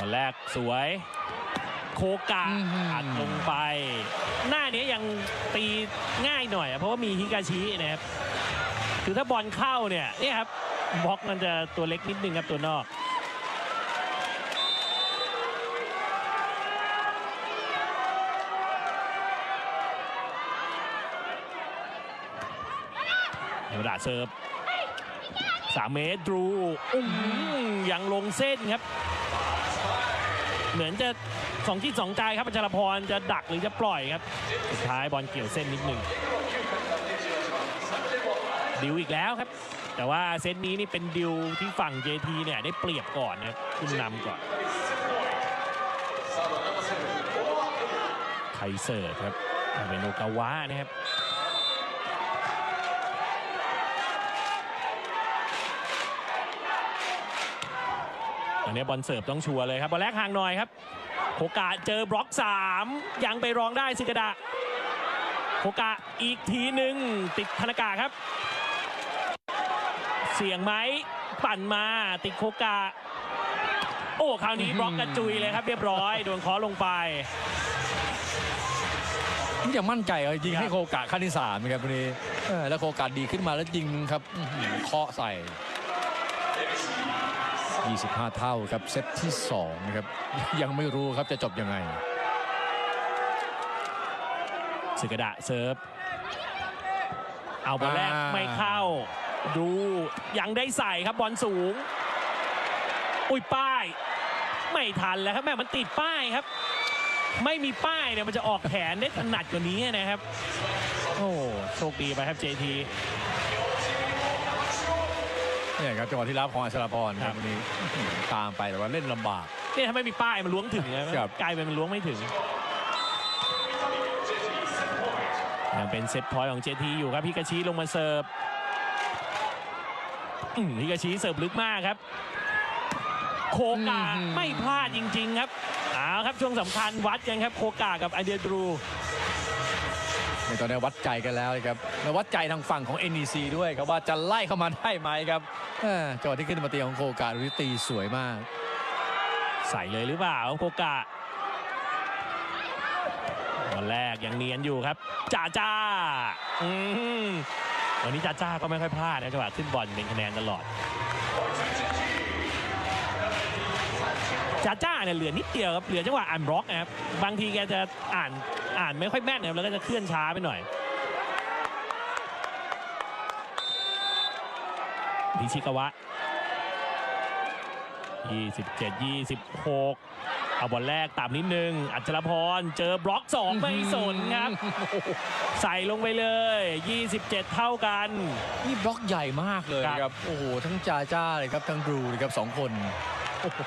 ตอนแรกสวย โคกะอื้อหืออัอัดลงไป หน้านี้ยังตีง่ายหน่อยอะเพราะว่ามีฮิกาชินะครับ คือถ้าบอลเข้าเนี่ยเนี่ยครับบล็อกมันจะตัวเล็กนิดนึงครับตัวนอกเดี๋ยวดาเซิร์ฟสามเมตรดรูอุ้มยังลงเส้นครับ เหมือนจะสองที่สองใจครับปัญจารพรจะดักหรือจะปล่อยครับสุดท้ายบอลเกี่ยวเส้นนิดหนึ่งดิวอีกแล้วครับ แต่ว่าเซตนี้นี่เป็นดิวที่ฝั่ง JT เนี่ยได้เปรียบก่อนนะครับขึ้นนำก่อนไคเซอร์ครับเป็นโอกาวะนะครับ อนนี้บอลเสิร์ฟต้องชัวร์เลยครับบอลแรกห่างหน่อยครับโคกะเจอบล็อก 3 ยังไปรองได้สิกระดะโคกะอีกทีหนึ่งติดธนากาครับ เสียงไหมปั่นมาติดโคกะ โอ้คราวนี้บล็อกกระจุยเลยครับ เรียบร้อยโดนคอลงไปยังมั่นใจเลยยิงให้โคกะขั้นที่สามครับวันนี้แล้วโคกะดีขึ้นมาแล้วยิงครับอื้อหือเคาะใส่ 25 เท่าครับเซตที่2นะครับยังไม่รู้ครับจะจบยังไงสึกระดะเซิร์ฟเอาบอลแรกอ่าไม่เข้า ดูยังได้ใส่ครับบอลสูง อุ้ยป้าย ไม่ทันแล้วครับแม่มันติดป้ายครับ ไม่มีป้ายเนี่ยมันจะออกแขนได้ถนัดกว่านี้นะครับ โอ้โชคดีไปครับ JT เนี่ยครับจังหวะที่รับของอัชราพรคครัรับบวันนี้อื้อหือตามไปแต่ว่าเล่นลำบาก เนี่ยถ้าไม่มีป้ายมันล้วงถึงนะครับ กลายเป็นมันล้วงไม่ถึงยังเป็นเซตพอยต์ของ JT อยู่ครับพิกาชิลงมาเสิร์ฟอืมพิกาชิเสิร์ฟลึกมากครับ โคกาอืมไม่พลาดจริง ๆ ครับเอาครับช่วงสำคัญวัดกันครับ โคกากับไอเดียดรูในตอนนี้วัดใจกันแล้วนะครับแล้ววัดใจทางฝั่งของ NEC ด้วยครับว่าจะไล่เข้ามาได้ไหมครับเออ จังหวะที่ขึ้นมาตีของโคกะดูที่ตีสวยมาก ใส่เลยหรือเปล่าโคกะตอนแรกยังเนียนอยู่ครับจ่าจ้าอืมวันนี้จ่าจ้าก็ไม่ค่อยพลาดนะจังหวะขึ้นบอลเป็นคะแนนตลอดจ่าจ้าเนี่ยเหลือนิดเดียวครับเหลือจังหวะอ่านบล็อกนะครับบางทีแกจะอ่านอ่านไม่ค่อยแม่นนะครับแล้วก็จะเคลื่อนช้าไปหน่อย นิชิกาวะ 27 26 เอาบอลแรกตามนิดนึง อัจฉรพร เจอบล็อก 2 ไม่สนครับ ใส่ลงไปเลย 27 เท่ากัน นี่บล็อกใหญ่มากเลยครับครับโอ้โห ทั้งจาจ้าเลยครับ ทั้งบรูเลยครับสองคนโอ้โห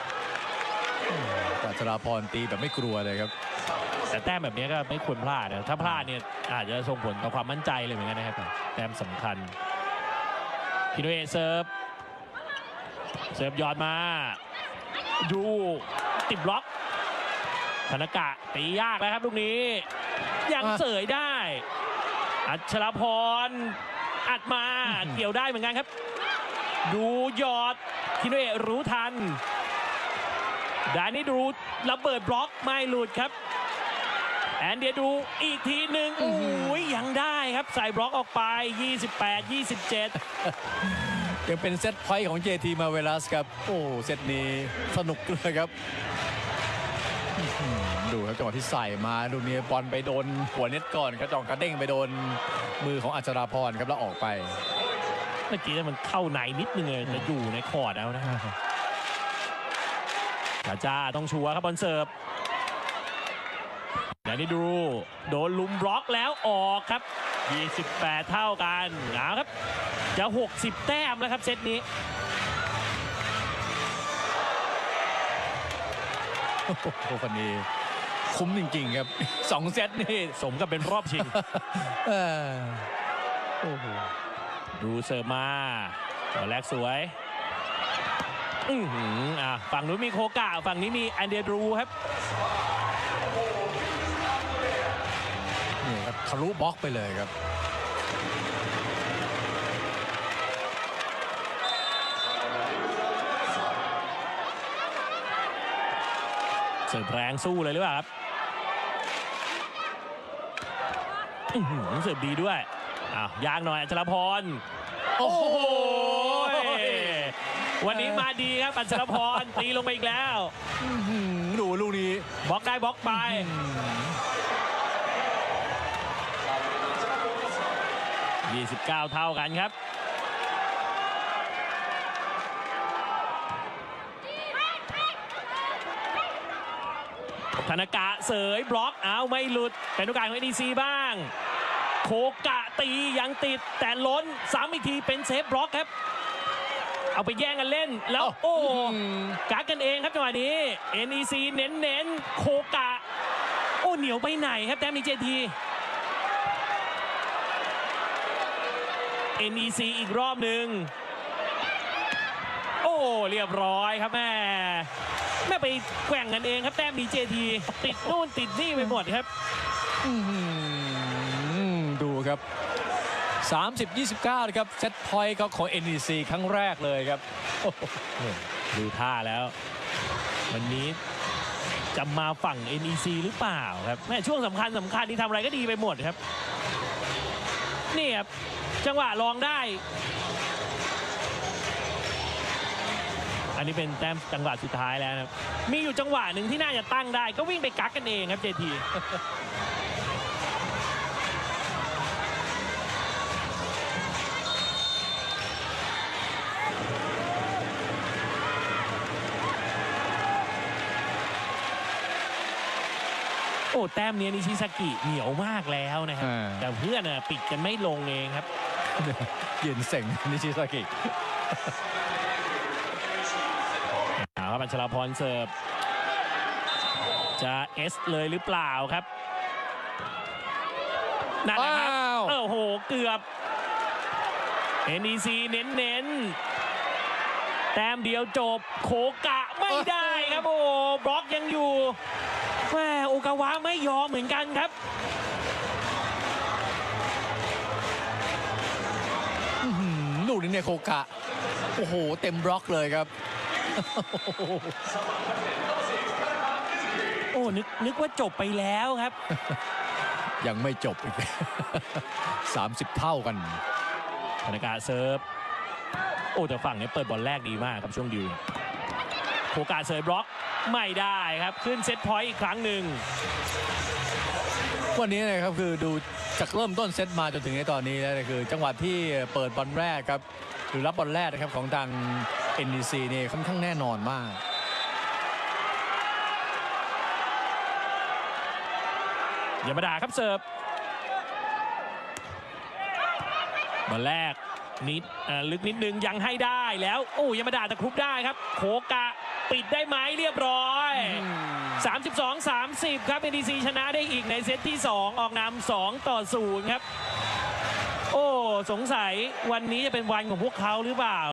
ปัจจราพรตีแบบไม่กลัวเลยครับแต่แต้มแบบนี้ก็ไม่ควรพลาดนะ ถ้าพลาดเนี่ยอาจจะส่งผลต่อความมั่นใจเลยเหมือนกันนะครับ แต้มสำคัญ พิโนเอเซิร์ฟเซิร์ฟยอดมาดูติดบล็อกธนากะตียากแล้วครับลูกนี้ ยังเสยได้ อัชรพร อัดมาเกี่ยวได้เหมือนกันครับ ดูยอดพิโนเอะรู้ทันดานี่ดูระเบิดบล็อกไม่หลุดครับ แอนเดียดูอีกทีหนึ่งอื้โอ้อหือยยังได้ครับใส่บล็อกออกไป 28 27 ยังเป็นเซตพอยต์ของ JT มาเวลัสครับ โอ้เซตนี้สนุกเลยครับอื้อหือดูครับจังหวะที่ใส่มาดูนี้บอลไปโดนหัวเน็ตก่อนกระจองกระเด้งไปโดนมือของอัจจราพรครับแล้วออกไป เมื่อกี้มันเข้าในนิดนึงเลยแต่อยู่ในคอร์ดแล้วนะจ้าจ้าต้องชัวร์ครับบอลเสิร์ฟ อย่างนี้ดูโดนลุมบล็อกแล้วออกครับ 28 เท่ากันเอาครับ จะ 60 แต้มแล้วครับเซตนี้โอ้โหคนนี้คุ้มจริงๆครับสองเซตนี่สมกับเป็นรอบชิงเออโอ้โหดูเสิร์ฟมาบอลแรกสวย อือหืออะฝั่งนู้นมีโคกะฝั่งนี้มีแอนเดรูครับนี่ครับทะลุบล็อกไปเลยครับเสิร์ฟแรงสู้เลยหรือเปล่าครับอื้อหือเสิร์ฟดีด้วยอ้าวยางหน่อยอัชรพร โอ้โห วันนี้มาดีครับอัชรพรตีลงไปอีกแล้วอื้อหือดูลูกนี้บล็อกได้บล็อกไป 29 เท่ากันครับธนากะเสยบล็อกเอาไม่หลุด เป็นโอกาสของเอดีซีบ้าง โคกะตียังติดแต่ล้นซ้ำอีกทีเป็นเซฟบล็อกครับ เอาไปแย่งกันเล่นแล้วโอ้อืมกักกันเองครับจังหวะนี้ NEC เน้นเน้นๆโคกะ โอ้เหนียวไปไหนครับแต้มนี้เจที NEC อีกรอบหนึ่งโอ้เรียบร้อยครับแม่แม่ไปแกว่งกันเองครับแต้มนี้เจทีติดนู่นติดนี่ไปหมดครับอื้อหือดูครับ 30 29 นะครับ เซตพอยต์ของ NEC ครั้งแรกเลยครับโอ้โหดูท่าแล้ว วันนี้จะมาฝั่ง NEC หรือเปล่าครับแม่ช่วงสำคัญสำคัญที่ทำอะไรก็ดีไปหมดครับ นี่ครับ จังหวะลองได้ อันนี้เป็นแต้มจังหวะสุดท้ายแล้วนะครับ มีอยู่จังหวะหนึ่งที่น่าจะตั้งได้ ก็วิ่งไปกักกันเองครับเจทีโอ้แต้มเนี้ยนิชิซากิเหนียวมากแล้วนะครับอ่าแต่เพื่อนน่ะปิดกันไม่ลงเองครับ เย็นเสงนิชิซากิเอาครับอัชราพรเสิร์ฟ จะเอสเลยหรือเปล่าครับนั่นแหละครับว้าวโอ้โห เกือบ NEC เน้นเน้นๆแต้มเดียวจบโขกะไม่ได้ครับ โอ้บล็อกยังอยู่แม่โอกาวะไม่ยอมเหมือนกันครับ เนี่ยโคกะ โอ้โห เต็มบล็อกเลยครับ โอ้นึกนึกว่าจบไปแล้วครับ ยังไม่จบอีก 30 เท่ากันธนากาเซิร์ฟ โอ้แต่ฝั่งนี้เปิดบอลแรกดีมากครับช่วงดิวโคกาเซิร์ฟบล็อกไม่ได้ครับ ขึ้นเซตพอยต์อีกครั้งหนึ่งวันนี้นะครับคือดู จากเริ่มต้นเซตมาจนถึงในตอนนี้แล้วเนี่ยคือ จังหวะที่เปิดบอลแรกครับหรือรับบอลแรกนะครับของทาง NEC นี่ค่อนข้างแน่นอนมากอย่ามาด่าครับเสิร์ฟบอลแรกนิดอ่าลึกนิดนึงยังให้ได้แล้ว โอ้ยามาด่าตะครุบได้ครับ โคกะ ปิดได้ไหมเรียบร้อย 32 30 ครับ NDC ชนะได้อีกในเซตที่ 2 ออกนำ2ต่อ 0 ครับ โอ้ สงสัยวันนี้จะเป็นวันของพวกเขาหรือเปล่า